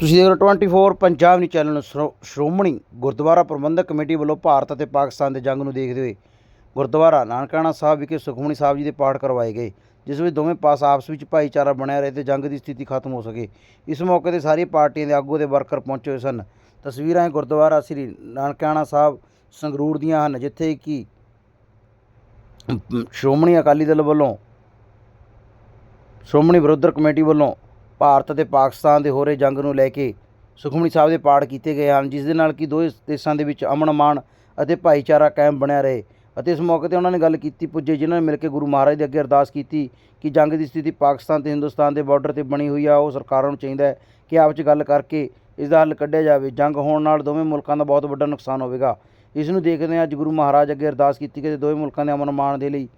ਤੁਸੀਂ ਦੇਖ ਰਹੇ ਹੋ 24 ਪੰਜਾਬ ਨਿਊਜ਼ ਚੈਨਲ ਨੂੰ ਸ਼੍ਰੋ- ਸ਼੍ਰੋਮਣੀ ਗੁਰਦੁਆਰਾ ਪ੍ਰਬੰਧਕ ਕਮੇਟੀ ਵੱਲੋਂ ਭਾਰਤ ਅਤੇ ਪਾਕਿਸਤਾਨ ਦੇ ਜੰਗ ਨੂੰ ਦੇਖਦੇ ਹੋਏ ਗੁਰਦੁਆਰਾ ਨਾਨਕਾਣਾ ਸਾਹਿਬ ਵਿਖੇ ਸੁਖਮਣੀ ਸਾਹਿਬ ਜੀ ਦੇ ਪਾਠ ਕਰਵਾਏ ਗਏ, ਜਿਸ ਵਿੱਚ ਦੋਵੇਂ ਪਾਸ ਆਪਸ ਵਿੱਚ ਭਾਈਚਾਰਾ ਬਣਿਆ ਰਹੇ ਤੇ ਜੰਗ ਦੀ ਸਥਿਤੀ ਖਤਮ ਹੋ ਸਕੇ। ਇਸ ਮੌਕੇ ਤੇ ਸਾਰੀਆਂ ਪਾਰਟੀਆਂ ਦੇ ਆਗੂ ਤੇ ਵਰਕਰ ਪਹੁੰਚੇ ਹੋਏ ਸਨ। ਤਸਵੀਰਾਂ ਇਹ ਗੁਰਦੁਆਰਾ ਸ੍ਰੀ ਨਾਨਕਾਣਾ ਸਾਹਿਬ ਸੰਗਰੂਰ ਦੀਆਂ ਹਨ, ਜਿੱਥੇ ਕਿ ਸ਼੍ਰੋਮਣੀ ਅਕਾਲੀ ਦਲ ਵੱਲੋਂ, ਸ਼੍ਰੋਮਣੀ ਵਿਰੋਧਰ ਕਮੇਟੀ ਵੱਲੋਂ ਭਾਰਤ ਅਤੇ ਪਾਕਿਸਤਾਨ ਦੇ ਹੋ ਰਹੇ ਜੰਗ ਨੂੰ ਲੈ ਕੇ ਸੁਖਮਨੀ ਸਾਹਿਬ ਦੇ ਪਾਠ ਕੀਤੇ ਗਏ ਹਨ, ਜਿਸ ਦੇ ਨਾਲ ਕਿ ਦੋਵੇਂ ਦੇਸ਼ਾਂ ਦੇ ਵਿੱਚ ਅਮਨ ਅਮਾਨ ਅਤੇ ਭਾਈਚਾਰਾ ਕਾਇਮ ਬਣਿਆ ਰਹੇ। ਅਤੇ ਇਸ ਮੌਕੇ ਤੇ ਉਹਨਾਂ ਨੇ ਗੱਲ ਕੀਤੀ ਪੁੱਜੇ, ਜਿਨ੍ਹਾਂ ਨੇ ਮਿਲ ਕੇ ਗੁਰੂ ਮਹਾਰਾਜ ਦੇ ਅੱਗੇ ਅਰਦਾਸ ਕੀਤੀ ਕਿ ਜੰਗ ਦੀ ਸਥਿਤੀ ਪਾਕਿਸਤਾਨ ਤੇ ਹਿੰਦੁਸਤਾਨ ਦੇ ਬਾਰਡਰ ਤੇ ਬਣੀ ਹੋਈ ਆ, ਉਹ ਸਰਕਾਰਾਂ ਨੂੰ ਚਾਹੀਦਾ ਹੈ ਕਿ ਆਪ ਵਿੱਚ ਗੱਲ ਕਰਕੇ ਇਸ ਦਾ ਹੱਲ ਕੱਢਿਆ ਜਾਵੇ। ਜੰਗ ਹੋਣ ਨਾਲ ਦੋਵੇਂ ਮੁਲਕਾਂ ਦਾ ਬਹੁਤ ਵੱਡਾ ਨੁਕਸਾਨ ਹੋਵੇਗਾ। ਇਸ ਨੂੰ ਦੇਖਦੇ ਹਾਂ ਅੱਜ ਗੁਰੂ ਮਹਾਰਾਜ ਅੱਗੇ ਅਰਦਾਸ ਕੀਤੀ ਕਿ ਦੋਵੇਂ ਮੁਲਕਾਂ ਦੇ ਅਮਨ ਅਮਾਨ ਦੇ ਲਈ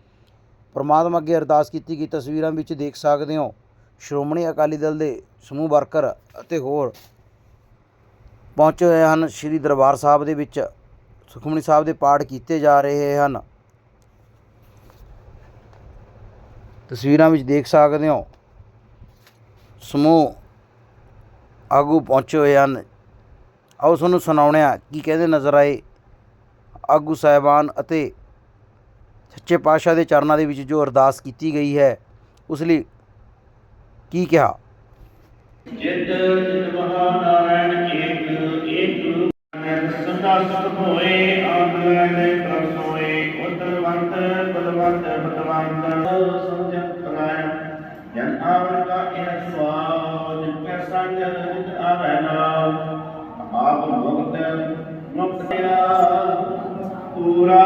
ਪਰਮਾਤਮਾ ਅੱਗੇ ਅਰਦਾਸ ਕੀਤੀ ਗਈ ਤਸਵੀਰਾਂ ਵਿੱਚ ਦੇਖ ਸਕਦੇ ਹੋ ਸ਼੍ਰੋਮਣੀ ਅਕਾਲੀ ਦਲ ਦੇ ਸਮੂਹ ਵਰਕਰ ਅਤੇ ਹੋਰ ਪਹੁੰਚੇ ਹੋਏ ਹਨ। ਸ੍ਰੀ ਦਰਬਾਰ ਸਾਹਿਬ ਦੇ ਵਿੱਚ ਸੁਖਮਨੀ ਸਾਹਿਬ ਦੇ ਪਾਠ ਕੀਤੇ ਜਾ ਰਹੇ ਹਨ। ਤਸਵੀਰਾਂ ਵਿੱਚ ਦੇਖ ਸਕਦੇ ਹੋ, ਸਮੂਹ ਆਗੂ ਪਹੁੰਚੇ ਹੋਏ ਹਨ। ਆਓ ਤੁਹਾਨੂੰ ਸੁਣਾਉਣੇ ਆ ਕੀ ਕਹਿੰਦੇ ਨਜ਼ਰ ਆਏ ਆਗੂ ਸਾਹਿਬਾਨ ਅਤੇ ਸੱਚੇ ਪਾਤਸ਼ਾਹ ਦੇ ਚਰਨਾਂ ਦੇ ਵਿੱਚ ਜੋ ਅਰਦਾਸ ਕੀਤੀ ਗਈ ਹੈ, ਉਸ ਲਈ ਕੀ ਕਿਹਾ ਜਿਤ ਜਿਤ ਮਹਾਨਾਰਾਇਣ ਏਕ ਏਕ ਅਨੰਦ ਸਦਾ ਸੁਖ ਹੋਏ ਆਨੰਦ ਪ੍ਰਸੋਏ ਉਤਰਵੰਤ ਬਲਵੰਤ ਬਤਵੰਤ ਸਮਝਤ ਕਰਾਇ ਜਨ ਆਵਨ ਕਾ ਇਹ ਸਵਾਦ ਕੈ ਸੰਗ ਜਿਤ ਆਵੈ ਨਾਮ ਆਪ ਮੁਕਤ ਮੁਕਤ ਤੇਰਾ ਪੂਰਾ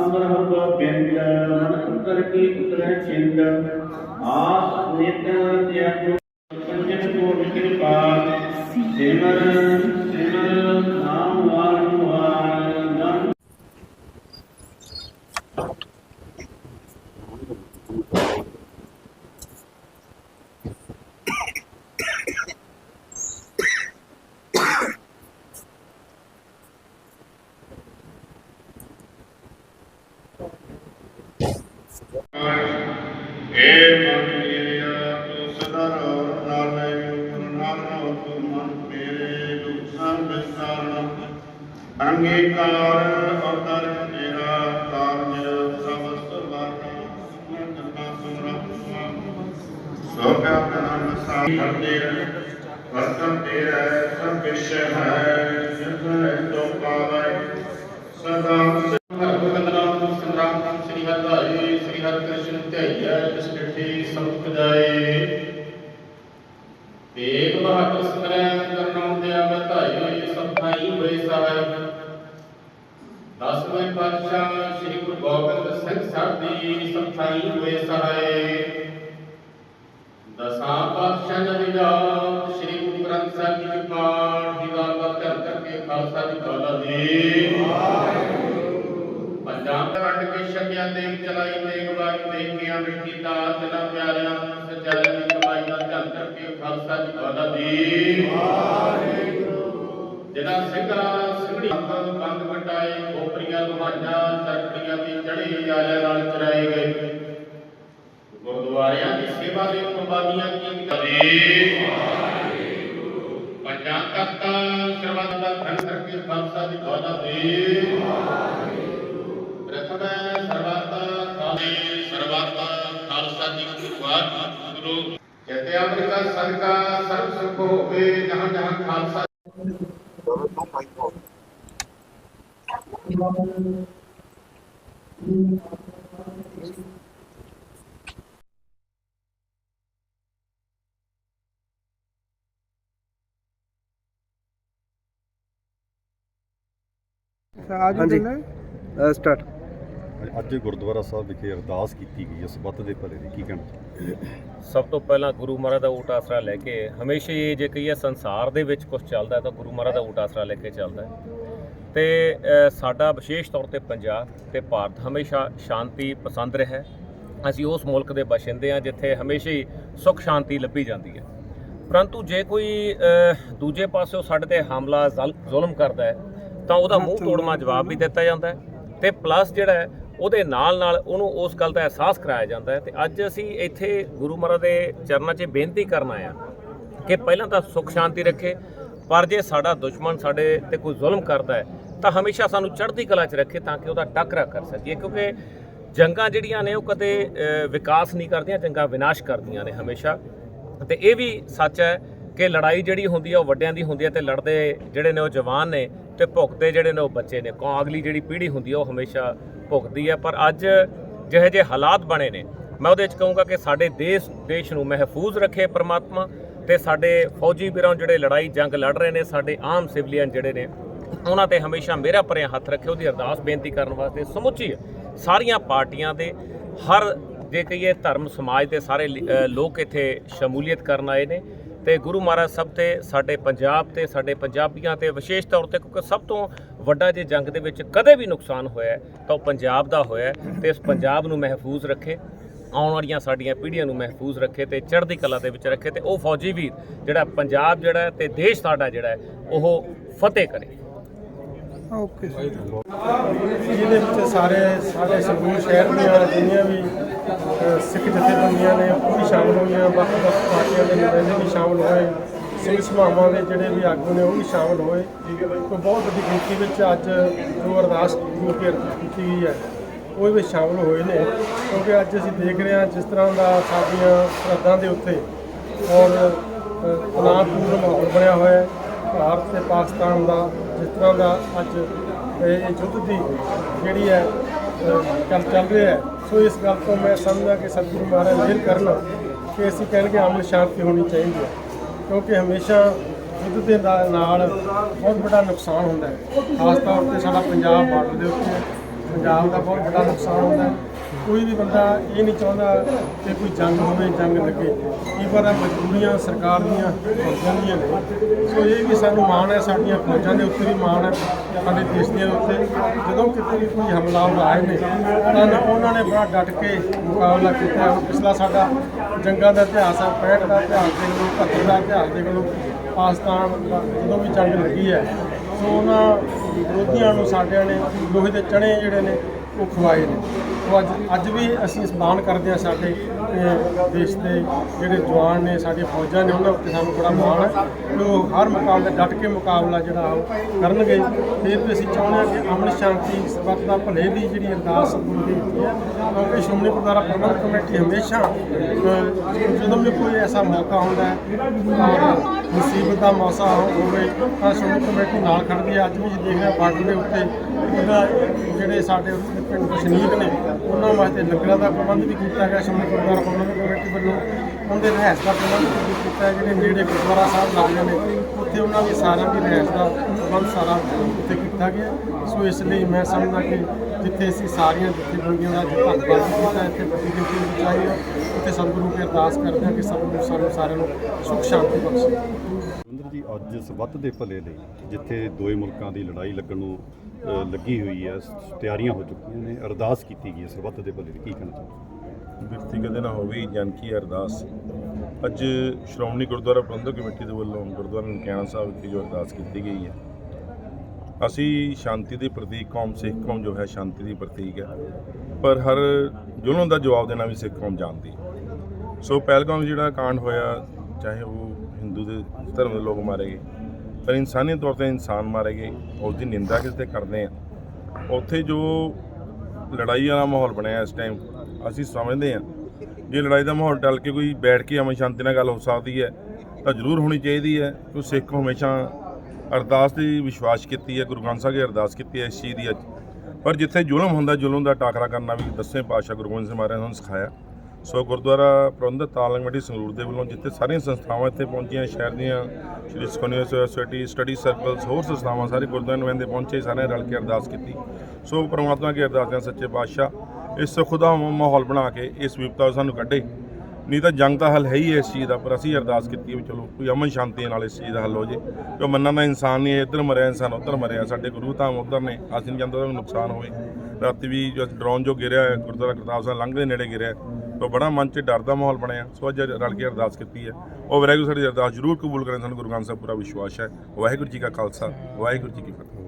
ਸਾ ਸੁੰਦਰ ਹੋ ਗੋਬਿੰਦ ਮਨ ਅੰਤਰ ਦੀ ਕਮਾਈ ਦਾ ਧਿਆਨ ਕਰਕੇ ਖਾਲਸਾ ਜੀ ਕਾਲਾ ਦੀ ਜਿਹਨਾਂ ਸਿੰਘਾਂ ਸਿੰਘੜੀ ਅੰਦਰ ਬੰਦ ਵਟਾਏ ਖੋਪਰੀਆਂ ਦੁਹਾਈਆਂ ਚਰਖੜੀਆਂ ਦੀ ਚੜੀ ਆਲਿਆਂ ਨਾਲ ਚਰਾਏ ਗਏ। ਗੁਰਦੁਆਰਿਆਂ ਦੀ ਸੇਵਾ ਦੇ ਕੁਰਬਾਨੀਆਂ ਕੀਤੀਆਂ? ਨੇ ਪੰਜਾਂ ਤਖਤ ਸਰਬੱਤ ਦਾ ਧੰਨ ਕਰਕੇ ਖਾਲਸਾ ਦੀ ਗੋਦਾ ਦੇ ਪ੍ਰਥਮ ਸਰਬੱਤ ਖਾਲੀ ਸਰਬੱਤ ਖਾਲਸਾ ਜੀ ਕੀ ਵਾਹਿਗੁਰੂ ਕਹਤੇ ਅਮਰਿਕਾ ਸਦਕਾ ਸਰਬ ਸੁਖ ਹੋਵੇ ਜਹਾਂ ਜਹਾਂ ਖਾਲਸਾ ਹਾਂਜੀ ਸਟਾਰਟ ਅੱਜ ਗੁਰਦੁਆਰਾ ਸਾਹਿਬ ਵਿਖੇ ਅਰਦਾਸ ਕੀਤੀ ਗਈ ਇਸ ਬੱਤ ਦੇ ਭਲੇ ਦੀ ਕੀ ਕਹਿਣਾ ਚਾਹੁੰਦੇ ਸਭ ਤੋਂ ਪਹਿਲਾਂ ਗੁਰੂ ਮਹਾਰਾਜ ਦਾ ਊਟ ਆਸਰਾ ਲੈ ਕੇ ਹਮੇਸ਼ਾ ਹੀ ਜੇ ਕਹੀਏ ਸੰਸਾਰ ਦੇ ਵਿੱਚ ਕੁਝ ਚੱਲਦਾ ਹੈ ਤਾਂ ਗੁਰੂ ਮਹਾਰਾਜ ਦਾ ਊਟ ਆਸਰਾ ਲੈ ਕੇ ਚੱਲਦਾ ਹੈ। ਤੇ ਸਾਡਾ ਵਿਸ਼ੇਸ਼ ਤੌਰ ਤੇ ਪੰਜਾਬ ਤੇ ਭਾਰਤ ਹਮੇਸ਼ਾ ਸ਼ਾਂਤੀ ਪਸੰਦ ਰਿਹਾ ਹੈ। ਅਸੀਂ ਉਸ ਮੁਲਕ ਦੇ ਬਸ਼ਿੰਦੇ ਹਾਂ ਜਿੱਥੇ ਹਮੇਸ਼ਾ ਹੀ ਸੁੱਖ ਸ਼ਾਂਤੀ ਲੱਭੀ ਜਾਂਦੀ ਹੈ। ਪਰੰਤੂ ਜੇ ਕੋਈ ਦੂਜੇ ਪਾਸਿਓਂ ਸਾਡੇ ਤੇ ਹਮਲਾ ਜ਼ਲ- ਜ਼ੁਲਮ ਕਰਦਾ ਹੈ ਤਾਂ ਉਹਦਾ ਮੂੰਹ ਤੋੜਮਾ ਜਵਾਬ ਵੀ ਦਿੱਤਾ ਜਾਂਦਾ ਹੈ। ਤੇ ਪਲੱਸ ਜਿਹੜਾ ਹੈ ਉਹਦੇ ਨਾਲ ਨਾਲ ਉਹਨੂੰ ਉਸ ਗੱਲ ਦਾ ਅਹਿਸਾਸ ਕਰਾਇਆ ਜਾਂਦਾ ਹੈ ਤੇ ਅੱਜ ਅਸੀਂ ਇੱਥੇ ਗੁਰੂ ਮਹਾਰਾਜ ਦੇ ਚਰਨਾਂ 'ਚ ਬੇਨਤੀ ਕਰਨ ਆਏ ਕਿ ਪਹਿਲਾਂ ਤਾਂ ਸੁਖ ਸ਼ਾਂਤੀ ਰੱਖੇ, ਪਰ ਜੇ ਸਾਡਾ ਦੁਸ਼ਮਣ ਸਾਡੇ ਤੇ ਕੋਈ ਜ਼ੁਲਮ ਕਰਦਾ ਹੈ, ਤਾਂ ਹਮੇਸ਼ਾ ਸਾਨੂੰ ਚੜ੍ਹਦੀ ਕਲਾ 'ਚ ਰੱਖੇ ਤਾਂ ਕਿ ਉਹਦਾ ਟੱਕਰਾ ਕਰ ਸਕੀਏ, ਕਿਉਂਕਿ ਜੰਗਾਂ ਜਿਹੜੀਆਂ ਨੇ ਉਹ ਕਦੇ ਵਿਕਾਸ ਨਹੀਂ ਕਰਦੀਆਂ, ਜੰਗਾਂ ਵਿਨਾਸ਼ ਕਰਦੀਆਂ ਨੇ ਹਮੇਸ਼ਾ। ਤੇ ਇਹ ਵੀ ਸੱਚ ਹੈ ਕਿ ਲੜਾਈ ਜਿਹੜੀ ਹੁੰਦੀ ਹੈ ਉਹ ਵੱਡਿਆਂ ਦੀ ਹੁੰਦੀ ਹੈ ਤੇ ਲੜਦੇ ਜਿਹੜੇ ਨੇ ਉਹ ਜਵਾਨ ਨੇ ਤੇ ਭੁਗਤੇ ਜਿਹੜੇ ਨੇ ਉਹ ਬੱਚੇ ਨੇ ਕੌਂ ਅਗਲੀ ਜਿਹੜੀ ਪੀੜ੍ਹੀ ਹੁੰਦੀ ਹੈ ਉਹ ਹਮੇਸ਼ਾ ਭੁਗਤਦੀ ਹੈ, ਪਰ ਅੱਜ ਜਿਹੇ ਜਿਹੇ ਹਾਲਾਤ ਬਣੇ ਨੇ, ਮੈਂ ਉਹਦੇ ਵਿੱਚ ਕਹੂੰਗਾ ਕਿ ਸਾਡੇ ਦੇਸ਼ ਦੇਸ਼ ਨੂੰ ਮਹਿਫੂਜ਼ ਰੱਖੇ ਪ੍ਰਮਾਤਮਾ ਤੇ ਸਾਡੇ ਫੌਜੀ ਵੀਰਾਂ ਜਿਹੜੇ ਲੜਾਈ, ਜੰਗ ਲੜ ਰਹੇ ਨੇ, ਸਾਡੇ ਆਮ ਸਿਵਲੀਅਨ ਜਿਹੜੇ ਨੇ, ਉਹਨਾਂ ਤੇ ਹਮੇਸ਼ਾ ਮੇਰਾ ਭਰਿਆ ਹੱਥ ਰੱਖੇ ਉਹਦੀ ਅਰਦਾਸ ਬੇਨਤੀ ਕਰਨ ਵਾਸਤੇ ਸਮੁੱਚੀ ਸਾਰੀਆਂ ਪਾਰਟੀਆਂ ਦੇ, ਹਰ ਜੇ ਕਹੀਏ ਧਰਮ, ਸਮਾਜ ਦੇ ਸਾਰੇ ਲੋਕ ਇੱਥੇ ਸ਼ਮੂਲੀਅਤ ਕਰਨ ਆਏ ਨੇ ਤੇ ਗੁਰੂ ਮਹਾਰਾਜ ਸਭ ਤੇ, ਸਾਡੇ ਪੰਜਾਬ ਤੇ, ਸਾਡੇ ਪੰਜਾਬੀਆਂ ਤੇ ਵਿਸ਼ੇਸ਼ ਤੌਰ ਤੇ ਕਿਉਂਕਿ ਸਭ ਤੋਂ ਵੱਡਾ ਜੇ ਜੰਗ ਦੇ ਵਿੱਚ ਕਦੇ ਵੀ ਨੁਕਸਾਨ ਹੋਇਆ ਤਾਂ ਉਹ ਪੰਜਾਬ ਦਾ ਹੋਇਆ ਹੈ ਤੇ ਇਸ ਪੰਜਾਬ ਨੂੰ ਮਹਿਫੂਜ਼ ਰੱਖੇ, ਆਉਣ ਵਾਲੀਆਂ ਸਾਡੀਆਂ ਪੀੜ੍ਹੀਆਂ ਨੂੰ ਮਹਿਫੂਜ਼ ਰੱਖੇ ਤੇ ਚੜ੍ਹਦੀ ਕਲਾ ਦੇ ਵਿੱਚ ਰੱਖੇ ਤੇ ਉਹ ਫੌਜੀ ਵੀਰ ਜਿਹੜਾ ਪੰਜਾਬ ਜਿਹੜਾ ਹੈ ਤੇ ਦੇਸ਼ ਸਾਡਾ ਜਿਹੜਾ ਉਹ ਫਤਿਹ ਕਰੇ। ਓਕੇ ਜਿਹਦੇ ਵਿੱਚ ਸਾਰੇ ਸਾਡੇ ਸੰਗਰੂਰ ਸ਼ਹਿਰ ਦੀਆਂ ਜਿੰਨੀਆਂ ਵੀ ਸਿੱਖ ਜਥੇਬੰਦੀਆਂ ਨੇ ਉਹ ਵੀ ਸ਼ਾਮਲ ਹੋਈਆਂ ਵੱਖ-ਵੱਖ ਪਾਰਟੀਆਂ ਦੇ ਨੁਮਾਇੰਦੇ ਵੀ ਸ਼ਾਮਲ ਹੋਏ ਸਿੰਘ ਸਭਾਵਾਂ ਦੇ ਜਿਹੜੇ ਵੀ ਆਗੂ ਨੇ ਉਹ ਵੀ ਸ਼ਾਮਲ ਹੋਏ। ਕੋਈ ਬਹੁਤ ਵੱਡੀ ਗਿਣਤੀ ਵਿੱਚ ਅੱਜ ਜੋ ਅਰਦਾਸ ਗੁਰੂ ਕੇ ਅਰਦਾਸ ਕੀਤੀ ਗਈ ਹੈ ਉਹ ਵੀ ਸ਼ਾਮਲ ਹੋਏ ਨੇ। ਕਿਉਂਕਿ ਅੱਜ ਅਸੀਂ ਦੇਖ ਰਹੇ ਹਾਂ ਜਿਸ ਤਰ੍ਹਾਂ ਦਾ ਸਾਡੀਆਂ ਸਰਹੱਦਾਂ ਦੇ ਉੱਤੇ ਔਰ ਅ, ਤਣਾਅਪੂਰਨ ਮਾਹੌਲ ਬਣਿਆ ਹੋਇਆ ਹੈ। ਭਾਰਤ ਤੇ ਪਾਕਿਸਤਾਨ ਦਾ ਜਿਸ ਤਰ੍ਹਾਂ ਦਾ ਅੱਜ ਇਹ ਯੁੱਧ ਦੀ ਜਿਹੜੀ ਹੈ ਅ, ਚੱਲ ਚੱਲ ਰਿਹਾ ਹੈ ਸੋ ਇਸ ਗੱਲ ਤੋਂ ਮੈਂ ਸਮਝਦਾ ਕਿ ਸਤਿਗੁਰੂ ਮਹਾਰਾਜ ਮਿਹਰ ਕਰਨ ਕਿ ਅਸੀਂ ਕਹਿਣਗੇ ਅਮਨ ਸ਼ਾਂਤੀ ਹੋਣੀ ਚਾਹੀਦੀ ਹੈ ਕਿਉਂਕਿ ਹਮੇਸ਼ਾ ਯੁੱਧ ਦੇ ਨਾ- ਨਾਲ ਬਹੁਤ ਵੱਡਾ ਨੁਕਸਾਨ ਹੁੰਦਾ ਹੈ। ਖਾਸ ਤੌਰ ਤੇ ਸਾਡਾ ਪੰਜਾਬ ਬਾਰਡਰ ਦੇ ਉੱਤੇ ਪੰਜਾਬ ਦਾ ਬਹੁਤ ਵੱਡਾ ਨੁਕਸਾਨ ਹੁੰਦਾ ਹੈ। ਕੋਈ ਵੀ ਬੰਦਾ ਇਹ ਨਹੀਂ ਚਾਹੁੰਦਾ ਕਿ ਕੋਈ ਜੰਗ ਹੋਵੇ, ਜੰਗ ਲੱਗੇ। ਕੀ ਵਾਰ ਮਜਬੂਰੀਆਂ ਸਰਕਾਰ ਦੀਆਂ ਫੌਜਾਂ ਦੀਆਂ ਨੇ। ਸੋ ਇਹ ਵੀ ਸਾਨੂੰ ਮਾਣ ਹੈ, ਸਾਡੀਆਂ ਫੌਜਾਂ ਦੇ ਉੱਤੇ ਵੀ ਮਾਣ ਹੈ, ਸਾਡੇ ਦੇਸ਼ ਦੇ ਉੱਤੇ। ਜਦੋਂ ਕਿਤੇ ਵੀ ਕੋਈ ਹਮਲਾਵਰ ਆਏ ਨੇ, ਤਾਂ ਉਹਨਾਂ ਨੇ ਬੜਾ ਡਟ ਕੇ ਮੁਕਾਬਲਾ ਕੀਤਾ। ਹੁਣ ਪਿਛਲਾ ਸਾਡਾ ਜੰਗਾਂ ਦਾ ਇਤਿਹਾਸ ਆ 65 ਦਾ ਇਤਿਹਾਸ ਦੇਖ ਲਓ 71 ਦਾ ਇਤਿਹਾਸ ਦੇਖ ਲਓ, ਪਾਕਿਸਤਾਨ ਦਾ ਜਦੋਂ ਵੀ ਜੰਗ ਲੱਗੀ ਹੈ, ਸੋ ਉਹਨਾਂ ਵਿਰੋਧੀਆਂ ਨੂੰ ਸਾਡਿਆਂ ਨੇ ਲੋਹੇ ਦੇ ਚਣੇ ਜਿਹੜੇ ਨੇ, ਉਹ ਖਵਾਏ ਨੇ। ਉਹ ਅੱਜ ਅੱਜ ਵੀ ਅਸੀਂ ਸਨਮਾਨ ਕਰਦੇ ਹਾਂ ਸਾਡੇ। ਅਹ, ਦੇਸ਼ ਦੇ ਜਿਹੜੇ ਜਵਾਨ ਨੇ ਸਾਡੀਆਂ ਫੌਜਾਂ ਨੇ ਉਹਨਾਂ ਉੱਤੇ ਸਾਨੂੰ ਬੜਾ ਮਾਣ ਹੈ ਕਿ ਉਹ ਹਰ ਮੁਕਾਬਲੇ ਡਟ ਕੇ ਮੁਕਾਬਲਾ ਜਿਹੜਾ ਉਹ ਕਰਨਗੇ। ਫਿਰ ਵੀ ਅਸੀਂ ਚਾਹੁੰਦੇ ਹਾਂ ਕਿ ਅਮਨ ਸ਼ਾਂਤੀ ਸਰਬੱਤ ਦਾ ਭਲੇ ਦੀ ਜਿਹੜੀ ਅਰਦਾਸ ਹੁੰਦੀ ਹੈ ਕਿਉਂਕਿ ਸ਼੍ਰੋਮਣੀ ਗੁਰਦੁਆਰਾ ਪ੍ਰਬੰਧਕ ਕਮੇਟੀ ਹਮੇਸ਼ਾ ਜਦੋਂ ਵੀ ਕੋਈ ਐਸਾ ਮੌਕਾ ਹੁੰਦਾ ਹੈ ਮੁਸੀਬਤ ਦਾ ਮੌਸਾ ਹੋਵੇ ਤਾਂ ਸ਼੍ਰੋਮਣੀ ਕਮੇਟੀ ਨਾਲ ਖੜਦੀ ਹੈ। ਅੱਜ ਵੀ ਅਸੀਂ ਬਾਰਡਰ ਦੇ ਉੱਤੇ ਉਹਦਾ ਜਿਹੜੇ ਸਾਡੇ ਪਿੰਡ ਕਸ਼ਮੀਰ ਨੇ ਉਹਨਾਂ ਵਾਸਤੇ ਲੰਗਰਾਂ ਦਾ ਪ੍ਰਬੰਧ ਵੀ ਕੀਤਾ ਗਿਆ ਸ਼੍ਰੋਮਣੀ ਗੁਰਦੁਆਰਾ ਪ੍ਰਬੰਧਕ ਕਮੇਟੀ ਵੱਲੋਂ ਉਹਦੇ ਰਹਿਸ ਦਾ ਪ੍ਰਬੰਧ ਕੀਤਾ ਜਿਹੜੇ ਨੇੜੇ ਗੁਰਦੁਆਰਾ ਸਾਹਿਬ ਲੱਗਦੇ ਨੇ, ਉੱਥੇ ਉਹਨਾਂ ਦੀ ਸਾਰਿਆਂ ਦੀ ਰਹਿਸ ਦਾ ਪ੍ਰਬੰਧ ਸਾਰਾ ਉੱਥੇ ਕੀਤਾ ਗਿਆ। ਸੋ ਇਸ ਲਈ ਮੈਂ ਸਮਝਦਾ ਕਿ ਜਿੱਥੇ ਅਸੀਂ ਸਾਰੀਆਂ ਜਥੇਬੰਦੀਆਂ ਦਾ ਧੰਨਵਾਦ ਕੀਤਾ, ਇੱਥੇ ਵੱਡੀ ਗਿਣਤੀ ਵਿੱਚ ਆਈ ਹੈ। ਉੱਥੇ ਸਤਿਗੁਰੂ ਕੀ ਅਰਦਾਸ ਕਰਦੇ ਹਾਂ ਕਿ ਸਤਿਗੁਰੂ ਸਾਨੂੰ ਸਾਰਿਆਂ ਨੂੰ ਸੁਖ ਸ਼ਾਂਤੀ ਬਖਸ਼ੇ। ਸੁਰਿੰਦਰ ਜੀ, ਅੱਜ ਇਸ ਵੱਧ ਦੇ ਭਲੇ ਲਈ ਜਿੱਥੇ ਦੋਏ ਮੁਲਕਾਂ ਦੀ ਲੜਾਈ ਲੱਗਣ ਨੂੰ ਲੱਗੀ ਹੋਈ ਹੈ, ਤਿਆਰੀਆਂ ਹੋ ਚੁੱਕੀਆਂ ਨੇ, ਅਰਦਾਸ ਕੀਤੀ ਗਈ ਹੈ ਸਰਬੱਤ ਦੇ ਭਲੇ ਦੀ ਕੀ ਕਹਿਣਾ ਚਾਹੁੰਦੇ ਵਿਅਕਤੀਗਤ ਨਾ ਹੋਵੇ, ਜਨਕੀ ਅਰਦਾਸ। ਅੱਜ ਸ਼੍ਰੋਮਣੀ ਗੁਰਦੁਆਰਾ ਪ੍ਰਬੰਧਕ ਕਮੇਟੀ ਦੇ ਵੱਲੋਂ ਗੁਰਦੁਆਰਾ ਨਨਕਾਣਾ ਸਾਹਿਬ ਵਿਖੇ ਜੋ ਅਰਦਾਸ ਕੀਤੀ ਗਈ ਹੈ। ਅਸੀਂ ਸ਼ਾਂਤੀ ਦੇ ਪ੍ਰਤੀਕ, ਕੌਮ ਸਿੱਖ, ਕੌਮ ਜੋ ਹੈ, ਸ਼ਾਂਤੀ ਦੀ ਪ੍ਰਤੀਕ ਹੈ। ਪਰ ਹਰ ਜ਼ੁਲਮ ਦਾ ਜਵਾਬ ਦੇਣਾ ਵੀ ਸਿੱਖ ਕੌਮ ਜਾਣਦੀ ਹੈ। ਸੋ ਪਹਿਲਗਾਮ ਜਿਹੜਾ ਕਾਂਡ ਹੋਇਆ, ਚਾਹੇ ਉਹ ਹਿੰਦੂ ਦੇ ਧਰਮ ਦੇ ਲੋਕ ਮਾਰੇ ਗਏ, ਪਰ ਇਨਸਾਨੀਅਤ ਤੌਰ ਤੇ ਇਨਸਾਨ ਮਾਰੇ ਗਏ, ਉਸ ਦੀ ਨਿੰਦਾ ਕਿਸ ਤੇ ਕਰਦੇ ਆ? ਉੱਥੇ ਜੋ ਲੜਾਈ ਵਾਲਾ ਮਾਹੌਲ ਬਣਿਆ ਇਸ ਟਾਈਮ ਅਸੀਂ ਸਮਝਦੇ ਹਾਂ। ਜੇ ਲੜਾਈ ਦਾ ਮਾਹੌਲ ਟਲ ਕੇ ਕੋਈ ਬੈਠ ਕੇ ਅਮਨ ਸ਼ਾਂਤੀ ਨਾਲ ਗੱਲ ਹੋ ਸਕਦੀ ਹੈ, ਤਾਂ ਜ਼ਰੂਰ ਹੋਣੀ ਚਾਹੀਦੀ ਹੈ ਕਿ ਸਿੱਖ ਹਮੇਸ਼ਾ ਅਰਦਾਸ ਦੀ ਵਿਸ਼ਵਾਸ ਕੀਤੀ ਹੈ, ਗੁਰੂ ਗ੍ਰੰਥ ਸਾਹਿਬ ਜੀ ਅਰਦਾਸ ਕੀਤੀ ਹੈ ਇਸ ਚੀਜ਼ ਦੀ ਅੱਜ। ਪਰ ਜਿੱਥੇ ਜ਼ੁਲਮ ਹੁੰਦਾ, ਜ਼ੁਲਮ ਦਾ ਟਾਕਰਾ ਕਰਨਾ ਵੀ ਦਸਵੇਂ ਪਾਤਸ਼ਾਹ ਗੁਰੂ ਗੋਬਿੰਦ ਸਿੰਘ ਮਹਾਰਾਜ ਨੇ ਸਾਨੂੰ ਸਿਖਾਇਆ। ਸੋ ਗੁਰਦੁਆਰਾ ਪ੍ਰਬੰਧਕ ਤਾਲੰਗ ਕਮੇਟੀ ਸੰਗਰੂਰ ਦੇ ਵੱਲੋਂ ਜਿੱਥੇ ਸਾਰੀਆਂ ਸੰਸਥਾਵਾਂ ਇੱਥੇ ਪਹੁੰਚੀਆਂ, ਸ਼ਹਿਰ ਦੀਆਂ, Shri Sukhmani university study circles, ਹੋਰ ਸੰਸਥਾਵਾਂ ਸਾਰੇ ਗੁਰਦੁਆਰਾ ਨੁਮਾਇੰਦੇ ਪਹੁੰਚੇ, ਸਾਰਿਆਂ ਰਲ ਕੇ ਅਰਦਾਸ ਕੀਤੀ। ਸੋ ਪ੍ਰਮਾਤਮਾ ਕੀ ਅਰਦਾਸ ਹੈ ਸੱਚੇ ਪਾਤਸ਼ਾਹ। ਇਸ ਸੁੱਖ ਦਾ ਮਾਹੌਲ ਬਣਾ ਕੇ ਇਸ ਵਿਪਤਾ ਤੋਂ ਸਾਨੂੰ ਕੱਢੇ। ਨਹੀਂ ਤਾਂ ਜੰਗ ਦਾ ਹੱਲ ਹੈ ਹੀ ਹੈ ਇਸ ਚੀਜ਼ ਦਾ, ਪਰ ਅਸੀਂ ਅਰਦਾਸ ਕੀਤੀ ਵੀ ਚਲੋ ਕੋਈ ਅਮਨ ਸ਼ਾਂਤੀ ਨਾਲ ਇਸ ਚੀਜ਼ ਦਾ ਹੱਲ ਹੋ ਜੇ। ਕਿਉਂ ਮੰਨਣਾ ਦਾ ਇਨਸਾਨ ਨਹੀਂ ਹੈ ਇੱਧਰ ਮਰਿਆ ਇਨਸਾਨ, ਉੱਧਰ ਮਰਿਆ, ਸਾਡੇ ਗੁਰੂ ਧਾਮ ਉੱਧਰ ਨੇ, ਅਸੀਂ ਨਹੀਂ ਚਾਹੁੰਦੇ ਉਹਦਾ ਨੁਕਸਾਨ ਹੋਵੇ। ਰਾਤੀ ਵੀ ਜੋ ਡਰੋਨ ਜੋ ਗਿਰਿਆ ਗੁਰਦੁਆਰਾ ਕਰਤਾਰ ਸਾਹਿਬ ਲੰਘ ਦੇ ਨੇੜੇ ਗਿਰਿਆ, ਤਾਂ ਬੜਾ ਮਨ 'ਚ ਡਰ ਦਾ ਮਾਹੌਲ ਬਣਿਆ। ਸੋ ਅੱਜ ਰਲ ਕੇ ਅਰਦਾਸ ਕੀਤੀ ਹੈ। ਉਹ ਵਾਹਿਗੁਰੂ, ਸਾਡੀ ਅਰਦਾਸ ਜ਼ਰੂਰ ਕਬੂਲ ਕਰੇ ਸਾਨੂੰ ਗੁਰੂ ਗ੍ਰੰਥ ਸਾਹਿਬ ਪੂਰਾ ਵਿਸ਼ਵਾਸ ਹੈ। ਵਾਹਿਗੁਰੂ ਜੀ ਕਾ ਖਾਲਸਾ, ਵਾਹਿਗੁਰੂ ਜੀ ਕੀ ਫਤਿਹ।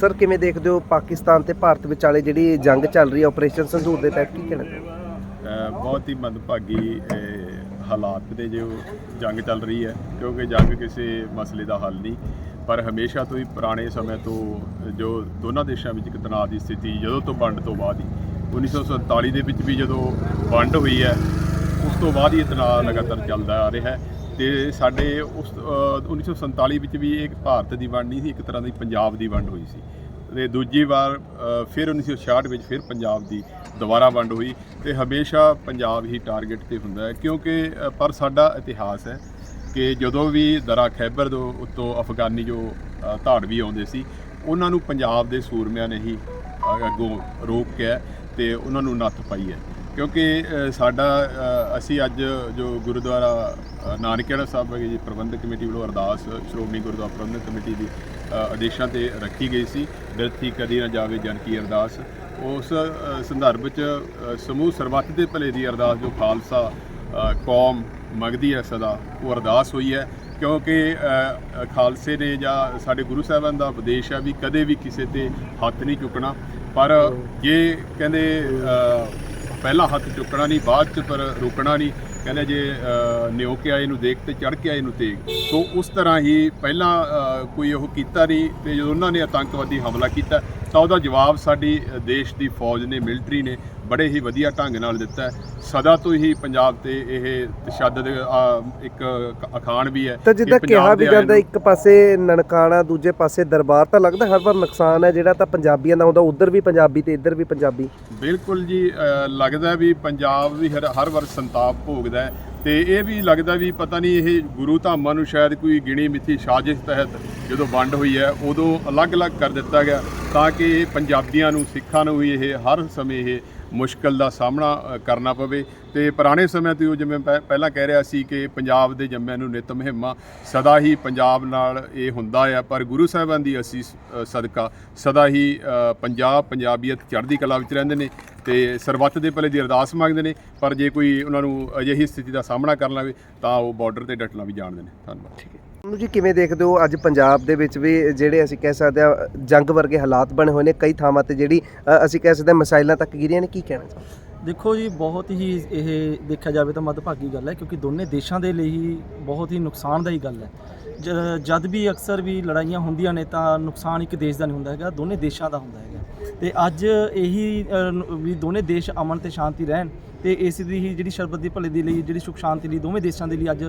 ਸਰ, ਕਿਵੇਂ ਦੇਖਦੇ ਹੋ ਪਾਕਿਸਤਾਨ ਤੇ ਭਾਰਤ ਵਿਚਾਲੇ ਜਿਹੜੀ ਜੰਗ ਚੱਲ ਰਹੀ ਹੈ ਆਪਰੇਸ਼ਨ ਸੰਧੂਰ ਦੇ ਤਹਿਤ ਕੀ ਕਹਿਣਾ? ਬਹੁਤ ਹੀ ਮੰਦਭਾਗੀ ਹਾਲਾਤ ਦੇ ਜੋ ਜੰਗ ਚੱਲ ਰਹੀ ਹੈ, ਕਿਉਂਕਿ ਜੰਗ ਕਿਸੇ ਮਸਲੇ ਦਾ ਹੱਲ ਨਹੀਂ। ਪਰ ਹਮੇਸ਼ਾ ਤੋਂ ਹੀ ਪੁਰਾਣੇ ਸਮੇਂ ਤੋਂ ਜੋ ਦੋਨਾਂ ਦੇਸ਼ਾਂ ਵਿੱਚ ਇੱਕ ਤਣਾਅ ਦੀ ਸਥਿਤੀ ਜਦੋਂ ਤੋਂ ਵੰਡ ਤੋਂ ਬਾਅਦ ਹੀ 1947 ਦੇ ਵਿੱਚ ਵੀ ਜਦੋਂ ਵੰਡ ਹੋਈ ਹੈ, ਉਸ ਤੋਂ ਬਾਅਦ ਹੀ ਇਹ ਤਣਾਅ ਲਗਾਤਾਰ ਚੱਲਦਾ ਆ ਰਿਹਾ ਹੈ। ਤੇ ਸਾਡੇ ਉਸ ਅ, 1947 ਵਿੱਚ ਵੀ ਇੱਕ ਭਾਰਤ ਦੀ ਵੰਡ ਨਹੀਂ ਸੀ ਇੱਕ ਤਰ੍ਹਾਂ ਦੀ ਪੰਜਾਬ ਦੀ ਵੰਡ ਹੋਈ ਸੀ। ਤੇ ਦੂਜੀ ਵਾਰ ਅ, ਫਿਰ 1966 ਵਿੱਚ ਫਿਰ ਪੰਜਾਬ ਦੀ ਦੁਬਾਰਾ ਵੰਡ ਹੋਈ ਤੇ ਹਮੇਸ਼ਾ ਪੰਜਾਬ ਹੀ ਟਾਰਗੇਟ ਤੇ ਹੁੰਦਾ ਹੈ ਕਿਉਂਕਿ ਪਰ ਸਾਡਾ ਇਤਿਹਾਸ ਹੈ ਕਿ ਜਦੋਂ ਵੀ ਦਰਾ ਖੈਬਰ ਤੋਂ ਉੱਤੋਂ ਅਫਗਾਨੀ ਜੋ ਅ, ਧਾੜਵੀ ਆਉਂਦੇ ਸੀ ਉਹਨਾਂ ਨੂੰ ਪੰਜਾਬ ਦੇ ਸੂਰਮਿਆਂ ਨੇ ਹੀ ਅੱਗੋਂ ਰੋਕ ਕੇ ਤੇ ਉਹਨਾਂ ਨੂੰ ਨੱਥ ਪਾਈ ਹੈ। ਕਿਉਂਕਿ ਸਾਡਾ ਅਸੀਂ ਅੱਜ ਜੋ ਗੁਰਦੁਆਰਾ ਅ, ਸਾਹਿਬ ਜੀ ਪ੍ਰਬੰਧਕ ਕਮੇਟੀ ਵੱਲੋਂ ਅਰਦਾਸ ਸ਼੍ਰੋਮਣੀ ਗੁਰਦੁਆਰਾ ਪ੍ਰਬੰਧਕ ਕਮੇਟੀ ਦੀ ਆਦੇਸ਼ਾਂ ਤੇ ਰੱਖੀ ਗਈ ਸੀ। ਬਿਰਥੀ ਕਦੀ ਨਾ ਜਾਵੇ ਜਨ ਕੀ ਅਰਦਾਸ। ਉਸ ਸੰਦਰਭ ਵਿੱਚ ਸਮੂਹ ਸਰਬੱਤ ਦੇ ਭਲੇ ਦੀ ਅਰਦਾਸ ਜੋ ਖਾਲਸਾ ਕੌਮ ਮੰਗਦੀ ਹੈ ਸਦਾ ਉਹ ਅਰਦਾਸ ਹੋਈ ਹੈ। ਕਿਉਂਕਿ ਖਾਲਸੇ ਨੇ ਜਾਂ ਸਾਡੇ ਗੁਰੂ ਸਾਹਿਬਾਨ ਦਾ ਉਪਦੇਸ਼ ਹੈ ਵੀ ਕਦੇ ਵੀ ਕਿਸੇ ਤੇ ਹੱਥ ਨਹੀਂ ਚੁੱਕਣਾ। ਪਰ ਜੇ ਕਹਿੰਦੇ ਪਹਿਲਾ ਹੱਥ ਚੁੱਕਣਾ ਨਹੀਂ, ਬਾਅਦ ਚ ਪਰ ਰੋਕਣਾ ਨਹੀਂ। ਕਹਿੰਦੇ ਜੇ ਨਿਉ ਕੇ ਆਏ ਨੂੰ ਦੇਖ ਤੇ ਚੜ ਕੇ ਆਏ ਨੂੰ ਤੇਗ। ਸੋ ਉਸ ਤਰ੍ਹਾਂ ਹੀ ਪਹਿਲਾਂ ਕੋਈ ਉਹ ਕੀਤਾ ਨਹੀਂ ਤੇ ਜਦੋਂ ਉਹਨਾਂ ਨੇ ਆਤੰਕਵਾਦੀ ਹਮਲਾ ਕੀਤਾ ਤਾਂ ਉਹਦਾ ਜਵਾਬ ਸਾਡੀ ਦੇਸ਼ ਦੀ ਫੌਜ ਨੇ, ਮਿਲਟਰੀ ਨੇ। ਬੜੇ ਹੀ ਵਧੀਆ ਢੰਗ ਨਾਲ ਦਿੱਤਾ ਹੈ। ਸਦਾ ਤੋਂ ਹੀ ਪੰਜਾਬ ਤੇ ਇਹ ਤਸ਼ੱਦਦ ਅ, ਇੱਕ ਅਖਾਣ ਵੀ ਹੈ ਤਾਂ ਕਿ ਜਿੱਦਾਂ ਪੰਜਾਬ ਕਿਹਾ ਦੇ ਵੀ ਜਾਂਦਾ ਨੂੰ- ਇੱਕ ਪਾਸੇ ਨਨਕਾਣਾ ਦੂਜੇ ਪਾਸੇ ਦਰਬਾਰ ਤਾਂ ਲੱਗਦਾ ਹਰ ਵਾਰ ਨੁਕਸਾਨ ਹੈ ਜਿਹੜਾ ਤਾਂ ਪੰਜਾਬੀਆਂ ਦਾ ਹੁੰਦਾ ਉਧਰ ਵੀ ਪੰਜਾਬੀ ਤੇ ਇੱਧਰ ਵੀ ਪੰਜਾਬੀ ਬਿਲਕੁਲ ਜੀ ਅ, ਲੱਗਦਾ ਵੀ ਪੰਜਾਬ ਵੀ ਹਰ ਹਰ ਵਾਰ ਸੰਤਾਪ ਭੋਗਦਾ ਹੈ ਤੇ ਇਹ ਵੀ ਲੱਗਦਾ ਵੀ ਪਤਾ ਨਹੀਂ ਇਹ ਗੁਰੂ ਧਾਮਾਂ ਨੂੰ ਸ਼ਾਇਦ ਕੋਈ ਗਿਣੀ ਮਿੱਥੀ ਸਾਜ਼ਿਸ਼ ਤਹਿਤ ਜਦੋਂ ਵੰਡ ਹੋਈ ਹੈ ਉਦੋਂ ਅਲੱਗ-ਅਲੱਗ ਕਰ ਦਿੱਤਾ ਗਿਆ ਤਾਂ ਕਿ ਪੰਜਾਬੀਆਂ ਨੂੰ ਸਿੱਖਾਂ ਨੂੰ ਵੀ ਇਹ ਹਰ ਸਮੇਂ ਇਹ ਮੁਸ਼ਕਲ ਦਾ ਸਾਹਮਣਾ ਕਰਨਾ ਪਵੇ। ਤੇ ਪੁਰਾਣੇ ਸਮਿਆਂ ਤੋਂ ਜਿਵੇਂ ਪਹਿ- ਪਹਿਲਾਂ ਕਹਿ ਰਿਹਾ ਸੀ ਕਿ ਪੰਜਾਬ ਦੇ ਜੰਮਿਆਂ ਨੂੰ ਨਿਤ ਮਹਿਮਾ, ਸਦਾ ਹੀ ਪੰਜਾਬ ਨਾਲ ਇਹ ਹੁੰਦਾ ਆ। ਪਰ ਗੁਰੂ ਸਾਹਿਬਾਂ ਦੀ ਅਸੀਂ ਸਦਕਾ ਸਦਾ ਹੀ ਪੰਜਾਬ, ਪੰਜਾਬੀਅਤ ਚੜ੍ਹਦੀ ਕਲਾ ਵਿੱਚ ਰਹਿੰਦੇ ਨੇ ਤੇ ਸਰਬੱਤ ਦੇ ਭਲੇ ਦੀ ਅਰਦਾਸ ਮੰਗਦੇ ਨੇ। ਪਰ ਜੇ ਕੋਈ ਉਹਨਾਂ ਨੂੰ ਅਜਿਹੀ ਸਥਿਤੀ ਦਾ ਸਾਹਮਣਾ ਕਰਨਾ ਪਵੇ ਤਾਂ ਉਹ ਬਾਰਡਰ ਤੇ ਡਟਣਾ ਵੀ ਜਾਣਦੇ ਨੇ। ਧੰਨਵਾਦ। ਠੀਕ ਹੈ। ਨੂੰ ਜੀ ਕਿਵੇਂ ਦੇਖਦੇ ਹੋ? ਅੱਜ ਪੰਜਾਬ ਦੇ ਵਿੱਚ ਵੀ ਜਿਹੜੇ ਅਸੀਂ ਕਹਿ ਸਕਦੇ ਹਾਂ ਜੰਗ ਵਰਗੇ ਹਾਲਾਤ ਬਣੇ ਹੋਏ ਨੇ ਕਈ ਥਾਵਾਂ ਤੇ ਜਿਹੜੀ ਅਸੀਂ ਕਹਿ ਸਕਦੇ ਹਾਂ ਮਿਸਾਈਲਾਂ ਤੱਕ ਗਿਰੀਆਂ ਨੇ, ਕੀ ਕਹਿਣਾ ਚਾਹੋਗੇ? ਦੇਖੋ ਜੀ, ਬਹੁਤ ਹੀ ਇਹ ਦੇਖਿਆ ਜਾਵੇ ਤਾਂ ਮੱਦਭਾਗੀ ਗੱਲ ਹੈ, ਕਿਉਂਕਿ ਦੋਨੇ ਦੇਸ਼ਾਂ ਦੇ ਲਈ ਹੀ ਬਹੁਤ ਹੀ ਨੁਕਸਾਨਦਾਈ ਗੱਲ ਹੈ। ਜ- ਜਦ ਵੀ ਅਕਸਰ ਵੀ ਲੜਾਈਆਂ ਹੁੰਦੀਆਂ ਨੇ ਤਾਂ ਨੁਕਸਾਨ ਇੱਕ ਦੇਸ਼ ਦਾ ਨਹੀਂ ਹੁੰਦਾ ਹੈਗਾ, ਦੋਨੇ ਦੇਸ਼ਾਂ ਦਾ ਹੁੰਦਾ ਹੈਗਾ। ਤੇ ਅੱਜ ਇਹੀ ਵੀ ਦੋਨੇ ਦੇਸ਼ ਅਮਨ ਤੇ ਸ਼ਾਂਤੀ ਰਹਿਣ ਤੇ ਇਸ ਦੀ ਹੀ ਜਿਹੜੀ ਸ਼ਰਬਤ ਦੀ ਭਲੇ ਦੀ ਲਈ ਜਿਹੜੀ ਸੁਖ ਸ਼ਾਂਤੀ ਲਈ ਦੋਵੇਂ ਦੇਸ਼ਾਂ ਦੇ ਲਈ ਅੱਜ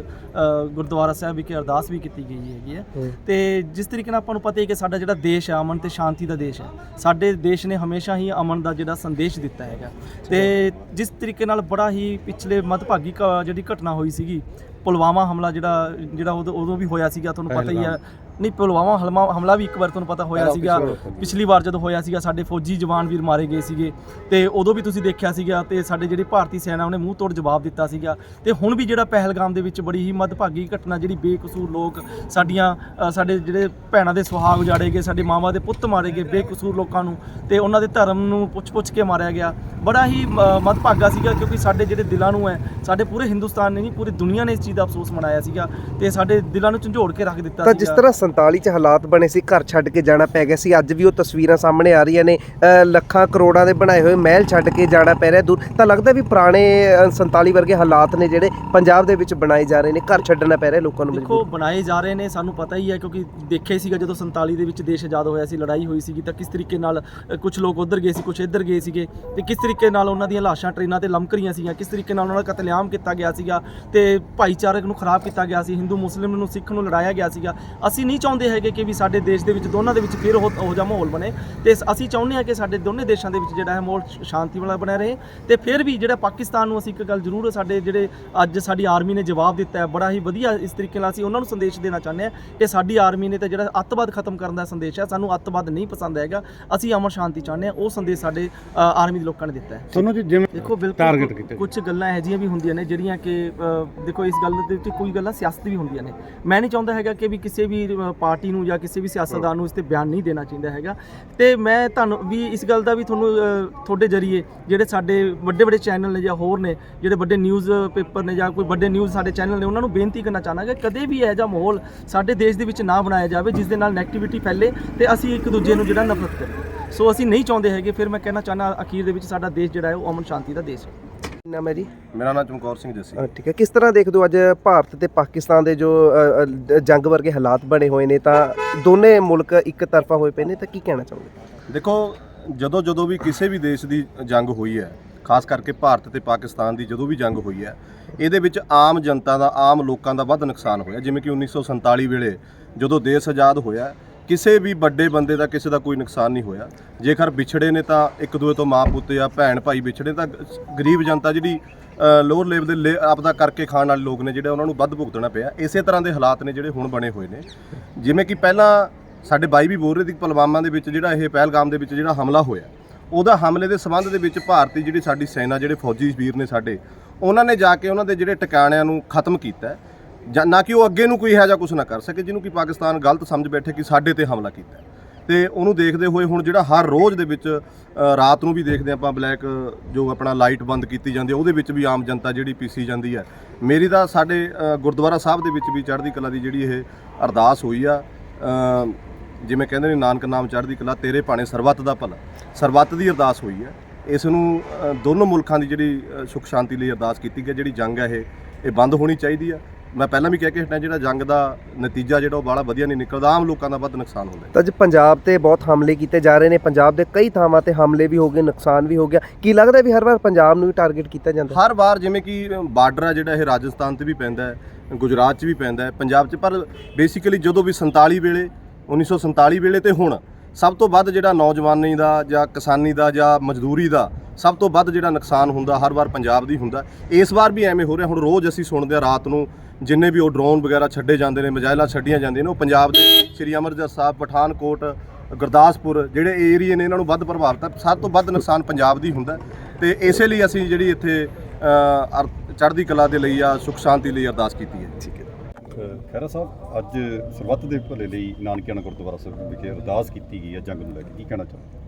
ਗੁਰਦੁਆਰਾ ਸਾਹਿਬ ਵਿਖੇ ਅਰਦਾਸ ਵੀ ਕੀਤੀ ਗਈ ਹੈਗੀ ਹੈ। ਤੇ ਜਿਸ ਤਰੀਕੇ ਨਾਲ ਆਪਾਂ ਨੂੰ ਪਤਾ ਹੈ ਕਿ ਸਾਡਾ ਜਿਹੜਾ ਦੇਸ਼ ਹੈ ਅਮਨ ਤੇ ਸ਼ਾਂਤੀ ਦਾ ਦੇਸ਼ ਹੈ। ਸਾਡੇ ਦੇਸ਼ ਨੇ ਹਮੇਸ਼ਾ ਹੀ ਅਮਨ ਦਾ ਜਿਹੜਾ ਸੰਦੇਸ਼ ਦਿੱਤਾ ਹੈਗਾ। ਤੇ ਜਿਸ ਤਰੀਕੇ ਨਾਲ ਬੜਾ ਹੀ ਪਿਛਲੇ ਮੱਧਭਾਗੀ ਕ- ਜਿਹੜੀ ਘਟਨਾ ਹੋਈ ਸੀਗੀ ਪੁਲਵਾਮਾ ਹਮਲਾ ਜਿਹੜਾ ਜਿਹੜਾ ਉਦੋਂ ਵੀ ਹੋਇਆ ਸੀਗਾ ਤੁਹਾਨੂੰ ਪਤਾ ਹੀ ਹੈ। ਨਹੀਂ ਪੁਲਵਾਮਾ ਹਲਮਾ ਹਮਲਾ ਵੀ ਇੱਕ ਵਾਰ ਤੁਹਾਨੂੰ ਪਤਾ ਹੋਇਆ ਸੀਗਾ। ਪਿਛਲੀ ਵਾਰ ਜਦੋਂ ਹੋਇਆ ਸੀਗਾ ਸਾਡੇ ਫੌਜੀ ਜਵਾਨ ਵੀਰ ਮਾਰੇ ਗਏ ਸੀਗੇ। ਤੇ ਉਦੋਂ ਵੀ ਤੁਸੀਂ ਦੇਖਿਆ ਸੀਗਾ ਤੇ ਸਾਡੇ ਜਿਹੜੀ ਭਾਰਤੀ ਸੈਨਾ ਉਹਨੇ ਮੂੰਹ ਤੋੜ ਜਵਾਬ ਦਿੱਤਾ ਸੀਗਾ। ਤੇ ਹੁਣ ਵੀ ਜਿਹੜਾ ਪਹਿਲਗਾਮ ਦੇ ਵਿੱਚ ਬੜੀ ਹੀ ਮੱਧਭਾਗੀ ਘਟਨਾ ਜਿਹੜੀ ਬੇਕਸੂਰ ਲੋਕ ਸਾਡੀਆਂ ਸਾਡੇ ਜਿਹੜੇ ਭੈਣਾਂ ਦੇ ਸੁਹਾਗ ਉਜਾੜੇ ਗਏ ਸਾਡੇ ਮਾਵਾਂ ਦੇ ਪੁੱਤ ਮਾਰੇ ਗਏ ਬੇਕਸੂਰ ਲੋਕਾਂ ਨੂੰ। ਤੇ ਉਹਨਾਂ ਦੇ ਧਰਮ ਨੂੰ ਪੁੱਛ-ਪੁੱਛ ਕੇ ਮਾਰਿਆ ਗਿਆ। ਬੜਾ ਹੀ ਅ, ਮੱਧਭਾਗਾ ਸੀਗਾ ਕਿਉਂਕਿ ਸਾਡੇ ਜਿਹੜੇ ਦਿਲਾਂ ਨੂੰ ਹੈ ਸਾਡੇ ਪੂਰੇ ਹਿੰਦੁਸਤਾਨ ਨੇ ਨਹੀਂ ਪੂਰੀ ਦੁਨੀਆ ਨੇ ਇਸ ਚੀਜ਼ ਦਾ ਅਫਸੋਸ ਮਨਾਇਆ ਸੀਗਾ ਤੇ ਸਾਡੇ ਦਿਲਾਂ ਨੂੰ ਝੰਜੋੜ ਕੇ ਰੱਖ ਦਿੱਤਾ ਤਾਂ ਜਿਸ ਤਰ੍ਹਾਂ 47 ਚ ਹਾਲਾਤ ਬਣੇ ਸੀ ਘਰ ਛੱਡ ਕੇ ਜਾਣਾ ਪੈ ਗਿਆ ਸੀ ਅੱਜ ਵੀ ਉਹ ਤਸਵੀਰਾਂ ਸਾਹਮਣੇ ਆ ਰਹੀਆਂ ਨੇ ਲੱਖਾਂ ਕਰੋੜਾਂ ਦੇ ਬਣਾਏ ਹੋਏ ਮਹਿਲ ਛੱਡ ਕੇ ਜਾਣਾ ਪੈ ਰਿਹਾ ਦੂਰ ਤਾਂ ਲੱਗਦਾ ਵੀ ਪੁਰਾਣੇ ਅ, 47 ਵਰਗੇ ਹਾਲਾਤ ਨੇ ਜਿਹੜੇ ਪੰਜਾਬ ਦੇ ਵਿੱਚ ਬਣਾਏ ਜਾ ਰਹੇ ਨੇ ਘਰ ਛੱਡਣਾ ਪੈ ਰਿਹਾ ਲੋਕਾਂ ਨੂੰ ਦੇਖੋ ਬਣਾਏ ਜਾ ਰਹੇ ਨੇ ਸਾਨੂੰ ਪਤਾ ਹੀ ਹੈ ਕਿਉਂਕਿ ਦੇਖਿਆ ਸੀਗਾ ਜਦੋਂ 47 ਦੇ ਵਿੱਚ ਦੇਸ਼ ਆਜ਼ਾਦ ਹੋਇਆ ਸੀ ਲੜਾਈ ਹੋਈ ਸੀਗੀ ਤਾਂ ਕਿਸ ਤਰੀਕੇ ਨਾਲ ਕੁਝ ਲੋਕ ਉਧਰ ਗਏ ਸੀ ਕੁਝ ਇੱਧਰ ਗਏ ਸੀਗੇ ਤੇ ਕਿਸ ਤਰੀਕੇ ਤਰੀਕੇ ਨਾਲ ਉਹਨਾਂ ਦੀਆਂ ਲਾਸ਼ਾਂ ਟ੍ਰੇਨਾਂ ਤੇ ਲਮਕ ਰਹੀਆਂ ਸੀਗੀਆਂ, ਕਿਸ ਤਰੀਕੇ ਨਾਲ ਉਹਨਾਂ ਦਾ ਕਤਲੇਆਮ ਕੀਤਾ ਗਿਆ ਸੀਗਾ ਤੇ ਭਾਈਚਾਰਕ ਨੂੰ ਖਰਾਬ ਕੀਤਾ ਗਿਆ ਸੀ, ਹਿੰਦੂ, ਮੁਸਲਿਮ ਨੂੰ, ਸਿੱਖ ਨੂੰ ਲੜਾਇਆ ਗਿਆ ਸੀਗਾ। ਅਸੀਂ ਨਹੀਂ ਚਾਹੁੰਦੇ ਹੈਗੇ ਕਿ ਵੀ ਸਾਡੇ ਦੇਸ਼ ਦੇ ਵਿੱਚ, ਦੋਨਾਂ ਦੇ ਵਿੱਚ ਫਿਰ ਉਹ ਉਹ ਜਿਹਾ ਮਾਹੌਲ ਬਣੇ। ਤੇ ਅਸੀਂ ਚਾਹੁੰਦੇ ਹਾਂ ਕਿ ਸਾਡੇ ਦੋਨੇ ਦੇਸ਼ਾਂ ਦੇ ਵਿੱਚ ਜਿਹੜਾ ਹੈ ਮਾਹੌਲ ਸ਼ਾਂਤੀ ਵਾਲਾ ਬਣਿਆ ਰਹੇ। ਤੇ ਫਿਰ ਵੀ ਜਿਹੜਾ ਪਾਕਿਸਤਾਨ ਨੂੰ ਅਸੀਂ ਇੱਕ ਗੱਲ ਜ਼ਰੂਰ ਸਾਡੇ ਜਿਹੜੇ ਅੱਜ ਸਾਡੀ ਆਰਮੀ ਨੇ ਜਵਾਬ ਦਿੱਤਾ ਹੈ, ਬੜਾ ਹੀ ਵਧੀਆ ਇਸ ਤਰੀਕੇ ਨਾਲ ਅਸੀਂ ਉਹਨਾਂ ਨੂੰ ਸੰਦੇਸ਼ ਦੇਣਾ ਚਾਹੁੰਦੇ ਹਾਂ ਕਿ ਸਾਡੀ ਆਰਮੀ ਨੇ ਤਾਂ ਜਿਹੜਾ ਅੱਤਵਾਦ ਖਤਮ ਕਰਨ ਦਾ ਸੰਦੇਸ਼ ਹੈ, ਸਾਨੂੰ ਅੱਤਵਾਦ ਨਹੀਂ ਪਸੰਦ ਹੈਗਾ। ਅਸੀਂ ਅਮਰ ਸ਼ਾਂਤੀ ਚਾਹੁੰਦੇ ਹਾਂ, ਉਹ ਸੰਦੇਸ਼ ਸਾਡੇ ਆਰਮੀ ਦੇ ਲੋਕਾਂ ਨੇ ਦਿੱਤਾ ਹੈ। ਤੁਹਾਨੂੰ ਜੀ ਜਿਵੇਂ ਦੇਖੋ ਬਿਲਕੁਲ ਟਾਰਗੇਟ ਕੀਤਾ। ਕੁਝ ਗੱਲਾਂ ਇਹੋ ਜਿਹੀਆਂ ਵੀ ਹੁੰਦੀਆਂ ਨੇ ਜਿਹੜੀਆਂ ਕਿ ਅ, ਦੇਖੋ ਇਸ ਗੱਲ ਦੇ ਵਿੱਚ ਕੋਈ ਗੱਲਾਂ ਸਿਆਸਤ ਵੀ ਹੁੰਦੀਆਂ ਨੇ। ਮੈਂ ਨਹੀਂ ਚਾਹੁੰਦਾ ਹੈਗਾ ਕਿ ਵੀ ਕਿਸੇ ਵੀ ਅ, ਪਾਰਟੀ ਨੂੰ ਜਾਂ ਕਿਸੇ ਵੀ ਸਿਆਸਤਦਾਨ ਨੂੰ ਇਸ ਤੇ ਬਿਆਨ ਨਹੀਂ ਦੇਣਾ ਚਾਹੀਦਾ ਹੈਗਾ। ਤੇ ਮੈਂ ਤੁਹਾਨੂੰ ਵੀ ਇਸ ਗੱਲ ਦਾ ਵੀ ਤੁਹਾਨੂੰ ਅ, ਤੁਹਾਡੇ ਜਰੀਏ ਜਿਹੜੇ ਸਾਡੇ ਵੱਡੇ ਵੱਡੇ ਚੈਨਲ ਨੇ ਜਾਂ ਹੋਰ ਨੇ ਜਿਹੜੇ ਵੱਡੇ ਨਿਊਜ਼ ਪੇਪਰ ਨੇ ਜਾਂ ਕੋਈ ਵੱਡੇ ਨਿਊਜ਼ ਸਾਡੇ ਚੈਨਲ ਨੇ ਉਹਨਾਂ ਨੂੰ ਬੇਨਤੀ ਕਰਨਾ ਚਾਹਨਾ ਕਿ ਕਦੇ ਵੀ ਇਹੋ ਜਿਹਾ ਮਾਹੌਲ ਸਾਡੇ ਦੇਸ਼ ਦੇ ਵਿੱਚ ਨਾ ਬਣਾਇਆ ਜਾਵੇ ਜਿਸ ਦੇ ਨਾਲ ਨੈਗੇਟਿਵਿਟੀ ਫੈਲੇ ਤੇ ਅਸੀਂ ਇੱਕ ਦੂਜੇ ਨੂੰ ਜਿਹੜਾ ਨਫ਼ਰਤ ਕਰੀਏ। ਸੋ ਅਸੀਂ ਨਹੀਂ ਚਾਹੁੰਦੇ ਹੈਗੇ ਫਿਰ ਮੈਂ ਕਹਿਣਾ ਚਾਹਨਾ ਅਖੀਰ ਦੇ ਵਿੱਚ ਸਾਡਾ ਦੇਸ਼ ਜਿਹੜਾ ਹੈ ਉਹ ਅਮਨ ਸ਼ਾਂਤੀ ਦਾ ਦੇਸ਼ ਹੈ। ਨਾਮ ਹੈ ਜੀ? ਮੇਰਾ ਨਾਮ ਚਮਕੌਰ ਸਿੰਘ ਜੱਸੀ। ਅ, ਠੀਕ ਹੈ। ਕਿਸ ਤਰ੍ਹਾਂ ਦੇਖਦੇ ਹੋ ਅੱਜ ਭਾਰਤ ਤੇ ਪਾਕਿਸਤਾਨ ਦੇ ਜੋ ਅ, ਅ, ਜੰਗ ਵਰਗੇ ਹਾਲਾਤ ਬਣੇ ਹੋਏ ਨੇ ਤਾਂ ਦੋਨੇ ਮੁਲਕ ਇੱਕ ਤਰਫਾ ਹੋਏ ਪਏ ਨੇ ਤਾਂ ਕੀ ਕਹਿਣਾ ਚਾਹੋਗੇ? ਦੇਖੋ ਜਦੋਂ ਜਦੋਂ ਵੀ ਕਿਸੇ ਵੀ ਦੇਸ਼ ਦੀ ਜੰਗ ਹੋਈ ਹੈ ਖਾਸ ਕਰਕੇ ਭਾਰਤ ਤੇ ਪਾਕਿਸਤਾਨ ਦੀ ਜਦੋਂ ਵੀ ਜੰਗ ਹੋਈ ਹੈ ਇਹਦੇ ਵਿੱਚ ਆਮ ਜਨਤਾ ਦਾ ਆਮ ਲੋਕਾਂ ਦਾ ਵੱਧ ਨੁਕਸਾਨ ਹੋਇਆ। ਜਿਵੇਂ ਕਿ 1947 ਵੇਲੇ ਜਦੋਂ ਦੇਸ਼ ਆਜ਼ਾਦ ਹੋਇਆ ਕਿਸੇ ਵੀ ਵੱਡੇ ਬੰਦੇ ਦਾ ਕਿਸੇ ਦਾ ਕੋਈ ਨੁਕਸਾਨ ਨਹੀਂ ਹੋਇਆ। ਜੇਕਰ ਵਿਛੜੇ ਨੇ ਤਾਂ ਇੱਕ ਦੂਏ ਤੋਂ ਮਾਂ ਪੁੱਤ ਜਾਂ ਭੈਣ ਭਾਈ ਵਿਛੜੇ ਤਾਂ ਗਰੀਬ ਜਨਤਾ ਜਿਹੜੀ ਲੋਅਰ ਲੈਵਲ ਦੇ ਲੇ- ਆਪਦਾ ਕਰਕੇ ਖਾਣ ਵਾਲੇ ਲੋਕ ਨੇ ਜਿਹੜੇ ਉਹਨਾਂ ਨੂੰ ਵੱਧ ਭੁਗਤਣਾ ਪਿਆ। ਇਸੇ ਤਰ੍ਹਾਂ ਦੇ ਹਾਲਾਤ ਨੇ ਜਿਹੜੇ ਹੁਣ ਬਣੇ ਹੋਏ ਨੇ। ਜਿਵੇਂ ਕਿ ਪਹਿਲਾਂ ਸਾਡੇ ਬਾਈ ਵੀ ਬੋਲ ਰਹੇ ਸੀ ਕਿ ਪੁਲਵਾਮਾ ਦੇ ਵਿੱਚ ਜਿਹੜਾ ਇਹ ਪਹਿਲਗਾਮ ਦੇ ਵਿੱਚ ਜਿਹੜਾ ਹਮਲਾ ਹੋਇਆ, ਉਹਦਾ ਹਮਲੇ ਦੇ ਸੰਬੰਧ ਦੇ ਵਿੱਚ ਭਾਰਤੀ ਜਿਹੜੀ ਸਾਡੀ ਸੈਨਾ, ਜਿਹੜੇ ਫੌਜੀ ਵੀਰ ਨੇ ਸਾਡੇ, ਉਹਨਾਂ ਨੇ ਜਾ ਕੇ ਉਹਨਾਂ ਦੇ ਜਿਹੜੇ ਟਿਕਾਣਿਆਂ ਨੂੰ ਖਤਮ ਕੀਤਾ। ਜਾਂ ਨਾ ਕਿ ਉਹ ਅੱਗੇ ਨੂੰ ਕੋਈ ਇਹੋ ਜਿਹਾ ਕੁਝ ਨਾ ਕਰ ਸਕੇ ਜਿਹਨੂੰ ਕਿ ਪਾਕਿਸਤਾਨ ਗਲਤ ਸਮਝ ਬੈਠੇ ਕਿ ਸਾਡੇ ਤੇ ਹਮਲਾ ਕੀਤਾ ਹੈ। ਤੇ ਉਹਨੂੰ ਦੇਖਦੇ ਹੋਏ ਹੁਣ ਜਿਹੜਾ ਹਰ ਰੋਜ਼ ਦੇ ਵਿੱਚ ਰਾਤ ਨੂੰ ਵੀ ਦੇਖਦੇ ਆਪਾਂ ਬਲੈਕ ਜੋ ਆਪਣਾ ਲਾਈਟ ਬੰਦ ਕੀਤੀ ਜਾਂਦੀ ਹੈ ਉਹਦੇ ਵਿੱਚ ਵੀ ਆਮ ਜਨਤਾ ਜਿਹੜੀ ਪੀਸੀ ਜਾਂਦੀ ਹੈ। ਮੇਰੀ ਤਾਂ ਸਾਡੇ ਗੁਰਦੁਆਰਾ ਸਾਹਿਬ ਦੇ ਵਿੱਚ ਵੀ ਚੜ੍ਹਦੀ ਕਲਾ ਦੀ ਜਿਹੜੀ ਇਹ ਅਰਦਾਸ ਹੋਈ ਆ ਜਿਵੇਂ ਕਹਿੰਦੇ ਨੇ ਨਾਨਕ ਨਾਮ ਚੜ੍ਹਦੀ ਕਲਾ ਤੇਰੇ ਭਾਣੇ ਸਰਬੱਤ ਦਾ ਭਲਾ। ਸਰਬੱਤ ਦੀ ਅਰਦਾਸ ਹੋਈ ਹੈ। ਇਸ ਨੂੰ ਦੋਨੋਂ ਮੁਲਕਾਂ ਦੀ ਜਿਹੜੀ ਅ, ਸੁਖ ਸ਼ਾਂਤੀ ਲਈ ਅਰਦਾਸ ਕੀਤੀ ਗਈ ਜਿਹੜੀ ਜੰਗ ਹੈ ਇਹ ਇਹ ਬੰਦ ਹੋਣੀ ਚਾਹੀਦੀ ਆ ਮੈਂ ਪਹਿਲਾਂ ਵੀ ਕਹਿ ਕੇ ਹਟਿਆ ਜਿਹੜਾ ਜੰਗ ਦਾ ਨਤੀਜਾ ਜਿਹੜਾ ਉਹ ਬਾਹਲਾ ਵਧੀਆ ਨਹੀਂ ਨਿਕਲਦਾ ਆਮ ਲੋਕਾਂ ਦਾ ਵੱਧ ਨੁਕਸਾਨ ਹੁੰਦਾ। ਤਾਂ ਅੱਜ ਪੰਜਾਬ ਤੇ ਬਹੁਤ ਹਮਲੇ ਕੀਤੇ ਜਾ ਰਹੇ ਨੇ। ਪੰਜਾਬ ਦੇ ਕਈ ਥਾਵਾਂ ਤੇ ਹਮਲੇ ਵੀ ਹੋ ਗਏ ਨੁਕਸਾਨ ਵੀ ਹੋ ਗਿਆ। ਕੀ ਲੱਗਦਾ ਵੀ ਹਰ ਵਾਰ ਪੰਜਾਬ ਨੂੰ ਵੀ ਟਾਰਗੇਟ ਕੀਤਾ ਜਾਂਦਾ? ਹਰ ਵਾਰ ਜਿਵੇਂ ਕਿ ਬਾਰਡਰ ਆ ਜਿਹੜਾ ਇਹ ਰਾਜਸਥਾਨ ਤੇ ਵੀ ਪੈਂਦਾ ਹੈ ਗੁਜਰਾਤ 'ਚ ਵੀ ਪੈਂਦਾ ਹੈ ਪੰਜਾਬ 'ਚ ਪਰ ਬੇਸਿਕਲੀ ਜਦੋਂ ਵੀ 47 ਵੇਲੇ 1947 ਵੇਲੇ ਤੇ ਹੁਣ ਸਭ ਤੋਂ ਵੱਧ ਜਿਹੜਾ ਨੌਜਵਾਨੀ ਦਾ ਜਾਂ ਕਿਸਾਨੀ ਦਾ ਜਾਂ ਮਜ਼ਦੂਰੀ ਦਾ ਸਭ ਤੋਂ ਵੱਧ ਜਿਹੜਾ ਨੁਕਸਾਨ ਹੁੰਦਾ, ਹਰ ਵਾਰ ਪੰਜਾਬ ਦੀ ਹੁੰਦਾ। ਇਸ ਵਾਰ ਵੀ ਐਵੇਂ ਹੋ ਰਿਹਾ, ਹੁਣ ਰੋਜ਼ ਅਸੀਂ ਸੁਣਦੇ ਆ ਰਾਤ ਨੂੰ ਜਿੰਨੇ ਵੀ ਉਹ ਡਰੋਨ ਵਗੈਰਾ ਛੱਡੇ ਜਾਂਦੇ ਨੇ ਮਜਾਇਲਾਂ ਛੱਡੀਆਂ ਜਾਂਦੀਆਂ ਨੇ, ਉਹ ਪੰਜਾਬ ਦੇ ਸ੍ਰੀ ਅੰਮ੍ਰਿਤਸਰ ਸਾਹਿਬ, ਪਠਾਨਕੋਟ, ਗੁਰਦਾਸਪੁਰ ਜਿਹੜੇ ਏਰੀਏ ਨੇ, ਇਹਨਾਂ ਨੂੰ ਵੱਧ ਪ੍ਰਭਾਵਿਤ ਹੈ। ਸਭ ਤੋਂ ਵੱਧ ਨੁਕਸਾਨ ਪੰਜਾਬ ਦੀ ਹੁੰਦਾ। ਤੇ ਇਸੇ ਲਈ ਅਸੀਂ ਜਿਹੜੀ ਇੱਥੇ ਅਰ- ਚੜ੍ਹਦੀ ਕਲਾ ਦੇ ਲਈ ਆ ਸੁਖ ਸ਼ਾਂਤੀ ਲਈ ਅਰਦਾਸ ਕੀਤੀ ਹੈ। ਠੀਕ ਹੈ। ਖੈਰਾ ਸਾਹਿਬ, ਅੱਜ ਸਰਬੱਤ ਦੇ ਭਲੇ ਲਈ ਨਾਨਕਿਆਣਾ ਗੁਰਦੁਆਰਾ ਸਾਹਿਬ ਵਿਖੇ ਅਰਦਾਸ ਕੀਤੀ ਗਈ ਹੈ ਜੰਗ ਨੂੰ ਲੈ ਕੇ। ਕੀ ਕਹਿਣਾ ਚਾਹੁੰਦੇ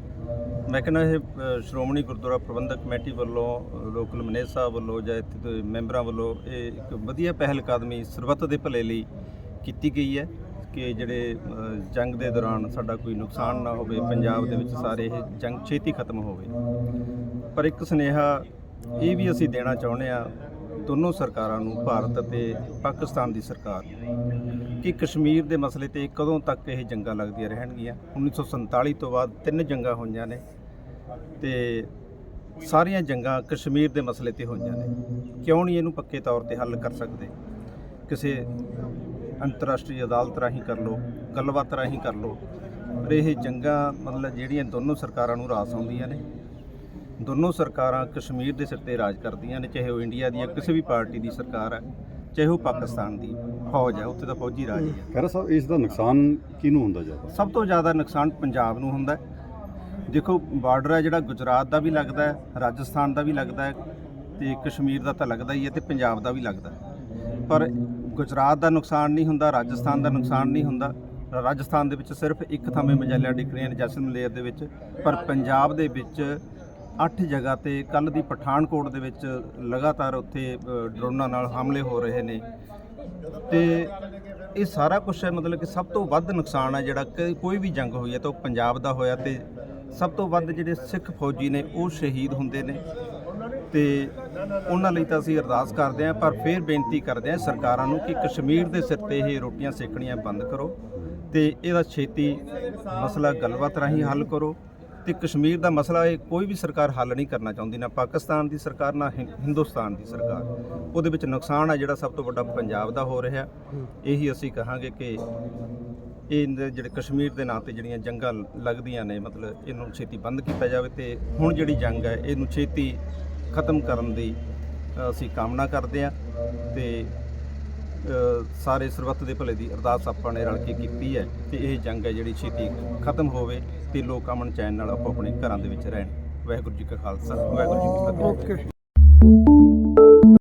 ਮੈਂ ਕਹਿੰਦਾ ਇਹ ਸ਼੍ਰੋਮਣੀ ਗੁਰਦੁਆਰਾ ਪ੍ਰਬੰਧਕ ਕਮੇਟੀ ਵੱਲੋਂ ਲੋਕਲ ਮੈਨੇਜਰ ਸਾਹਿਬ ਵੱਲੋਂ ਜਾਂ ਇੱਥੇ ਦੇ ਮੈਂਬਰਾਂ ਵੱਲੋਂ ਇਹ ਇੱਕ ਵਧੀਆ ਪਹਿਲ ਕਦਮੀ ਸਰਬੱਤ ਦੇ ਭਲੇ ਲਈ ਕੀਤੀ ਗਈ ਹੈ ਕਿ ਜਿਹੜੇ ਜੰਗ ਦੇ ਦੌਰਾਨ ਸਾਡਾ ਕੋਈ ਨੁਕਸਾਨ ਨਾ ਹੋਵੇ, ਪੰਜਾਬ ਦੇ ਵਿੱਚ ਸਾਰੇ ਇਹ ਜੰਗ ਛੇਤੀ ਖਤਮ ਹੋਵੇ। ਪਰ ਇੱਕ ਸੁਨੇਹਾ ਇਹ ਵੀ ਅਸੀਂ ਦੇਣਾ ਚਾਹੁੰਦੇ ਆ ਦੋਨੋਂ ਸਰਕਾਰਾਂ ਨੂੰ, ਭਾਰਤ ਅਤੇ ਪਾਕਿਸਤਾਨ ਦੀ ਸਰਕਾਰ, ਕਿ ਕਸ਼ਮੀਰ ਦੇ ਮਸਲੇ ਤੇ ਕਦੋਂ ਤੱਕ ਇਹ ਜੰਗਾਂ ਲੱਗਦੀਆਂ ਰਹਿਣਗੀਆਂ? 1947 ਤੋਂ ਬਾਅਦ ਤਿੰਨ ਜੰਗਾਂ ਹੋਈਆਂ ਨੇ ਤੇ ਸਾਰੀਆਂ ਜੰਗਾਂ ਕਸ਼ਮੀਰ ਦੇ ਮਸਲੇ ਤੇ ਹੋਈਆਂ ਨੇ। ਕਿਉਂ ਨਹੀਂ ਇਹਨੂੰ ਪੱਕੇ ਤੌਰ ਤੇ ਹੱਲ ਕਰ ਸਕਦੇ? ਕਿਸੇ ਅੰਤਰਰਾਸ਼ਟਰੀ ਅਦਾਲਤ ਰਾਹੀਂ ਕਰ ਲਓ, ਗੱਲਬਾਤ ਰਾਹੀਂ ਕਰ ਲਓ, ਪਰ ਇਹ ਜੰਗਾਂ ਮਤਲਬ ਜਿਹੜੀਆਂ ਦੋਨੋਂ ਸਰਕਾਰਾਂ ਨੂੰ ਰਾਸ ਆਉਂਦੀਆਂ ਨੇ ਦੋਨੋਂ ਸਰਕਾਰਾਂ ਕਸ਼ਮੀਰ ਦੇ ਸਿਰ ਤੇ ਰਾਜ ਕਰਦੀਆਂ ਨੇ ਚਾਹੇ ਉਹ ਇੰਡੀਆ ਦੀ ਕਿਸੇ ਵੀ ਪਾਰਟੀ ਦੀ ਸਰਕਾਰ ਹੈ ਚਾਹੇ ਉਹ ਪਾਕਿਸਤਾਨ ਦੀ ਫੌਜ ਹੈ ਉੱਥੇ ਦਾ ਫੌਜੀ ਰਾਜ ਹੈ ਖੈਰਾ ਸਾਹਿਬ ਇਸ ਦਾ ਨੁਕਸਾਨ ਕਿਹਨੂੰ ਹੁੰਦਾ ਜ਼ਿਆਦਾ? ਸਭ ਤੋਂ ਜ਼ਿਆਦਾ ਨੁਕਸਾਨ ਪੰਜਾਬ ਨੂੰ ਹੁੰਦਾ ਦੇਖੋ ਬਾਰਡਰ ਹੈ ਜਿਹੜਾ ਗੁਜਰਾਤ ਦਾ ਵੀ ਲੱਗਦਾ ਹੈ ਰਾਜਸਥਾਨ ਦਾ ਵੀ ਲੱਗਦਾ ਹੈ ਤੇ ਕਸ਼ਮੀਰ ਦਾ ਤਾਂ ਲੱਗਦਾ ਹੀ ਹੈ ਤੇ ਪੰਜਾਬ ਦਾ ਵੀ ਲੱਗਦਾ ਪਰ ਗੁਜਰਾਤ ਦਾ ਨੁਕਸਾਨ ਨਹੀਂ ਹੁੰਦਾ ਰਾਜਸਥਾਨ ਦਾ ਨੁਕਸਾਨ ਨਹੀਂ ਹੁੰਦਾ। ਰਾਜਸਥਾਨ ਦੇ ਵਿੱਚ ਸਿਰਫ ਇੱਕ ਥਾਵੇਂ ਮਜਾਲਿਆ ਡਿੱਗ ਰਹੀਆਂ ਨੇ ਜੈਸਲਮੇਰ ਦੇ ਵਿੱਚ ਪਰ ਪੰਜਾਬ ਦੇ ਵਿੱਚ ਅੱਠ ਜਗ੍ਹਾ ਤੇ ਕੱਲ ਦੀ ਪਠਾਨਕੋਟ ਦੇ ਵਿੱਚ ਲਗਾਤਾਰ ਉੱਥੇ ਡਰੋਨਾਂ ਨਾਲ ਹਮਲੇ ਹੋ ਰਹੇ ਨੇ। ਤੇ ਇਹ ਸਾਰਾ ਕੁਝ ਹੈ, ਮਤਲਬ ਕਿ ਸਭ ਤੋਂ ਵੱਧ ਨੁਕਸਾਨ ਹੈ ਜਿਹੜਾ ਕੋਈ ਵੀ ਜੰਗ ਹੋਈ ਹੈ ਤਾਂ ਉਹ ਪੰਜਾਬ ਦਾ ਹੋਇਆ ਤੇ ਸਭ ਤੋਂ ਵੱਧ ਜਿਹੜੇ ਸਿੱਖ ਫੌਜੀ ਨੇ ਉਹ ਸ਼ਹੀਦ ਹੁੰਦੇ ਨੇ। ਤੇ ਉਹਨਾਂ ਲਈ ਤਾਂ ਅਸੀਂ ਅਰਦਾਸ ਕਰਦੇ ਹਾਂ, ਪਰ ਫਿਰ ਬੇਨਤੀ ਕਰਦੇ ਹਾਂ ਸਰਕਾਰਾਂ ਨੂੰ ਕਿ ਕਸ਼ਮੀਰ ਦੇ ਸਿਰ ਤੇ ਇਹ ਰੋਟੀਆਂ ਸੇਕਣੀਆਂ ਬੰਦ ਕਰੋ ਤੇ ਇਹਦਾ ਛੇਤੀ ਮਸਲਾ ਗੱਲਬਾਤ ਰਾਹੀਂ ਹੱਲ ਕਰੋ। ਤੇ ਕਸ਼ਮੀਰ ਦਾ ਮਸਲਾ ਇਹ ਕੋਈ ਵੀ ਸਰਕਾਰ ਹੱਲ ਨਹੀਂ ਕਰਨਾ ਚਾਹੁੰਦੀ, ਨਾ ਪਾਕਿਸਤਾਨ ਦੀ ਸਰਕਾਰ, ਨਾ ਹਿੰ- ਹਿੰਦੁਸਤਾਨ ਦੀ ਸਰਕਾਰ। ਉਹਦੇ ਵਿੱਚ ਨੁਕਸਾਨ ਆ ਜਿਹੜਾ ਸਭ ਤੋਂ ਵੱਡਾ ਪੰਜਾਬ ਦਾ ਹੋ ਰਿਹਾ। ਇਹੀ ਅਸੀਂ ਕਹਾਂਗੇ ਕਿ ਇਹ ਜਿਹੜੇ ਕਸ਼ਮੀਰ ਦੇ ਨਾਂ ਤੇ ਜਿਹੜੀਆਂ ਜੰਗਾਂ ਲੱਗਦੀਆਂ ਨੇ, ਮਤਲਬ ਇਹਨੂੰ ਛੇਤੀ ਬੰਦ ਕੀਤਾ ਜਾਵੇ ਤੇ ਹੁਣ ਜਿਹੜੀ ਜੰਗ ਹੈ, ਇਹਨੂੰ ਛੇਤੀ ਖਤਮ ਕਰਨ ਦੀ ਅਸੀਂ ਕਾਮਨਾ ਕਰਦੇ ਹਾਂ ਤੇ ਸਾਰੇ ਸਰਬੱਤ ਦੇ ਭਲੇ ਦੀ ਅਰਦਾਸ ਆਪਾਂ ਨੇ ਰਲ ਕੇ ਕੀਤੀ ਹੈ ਤੇ ਇਹ ਜੰਗ ਹੈ ਜਿਹੜੀ ਛੇਤੀ ਖਤਮ ਹੋਵੇ ਤੇ ਲੋਕ ਅਮਨ ਚੈਨ ਨਾਲ ਆਪੋ ਆਪਣੇ ਘਰਾਂ ਦੇ ਵਿੱਚ ਰਹਿਣ। ਵਾਹਿਗੁਰੂ ਜੀ ਕਾ ਖਾਲਸਾ, ਵਾਹਿਗੁਰੂ ਜੀ ਕੀ ਫਤਿਹ।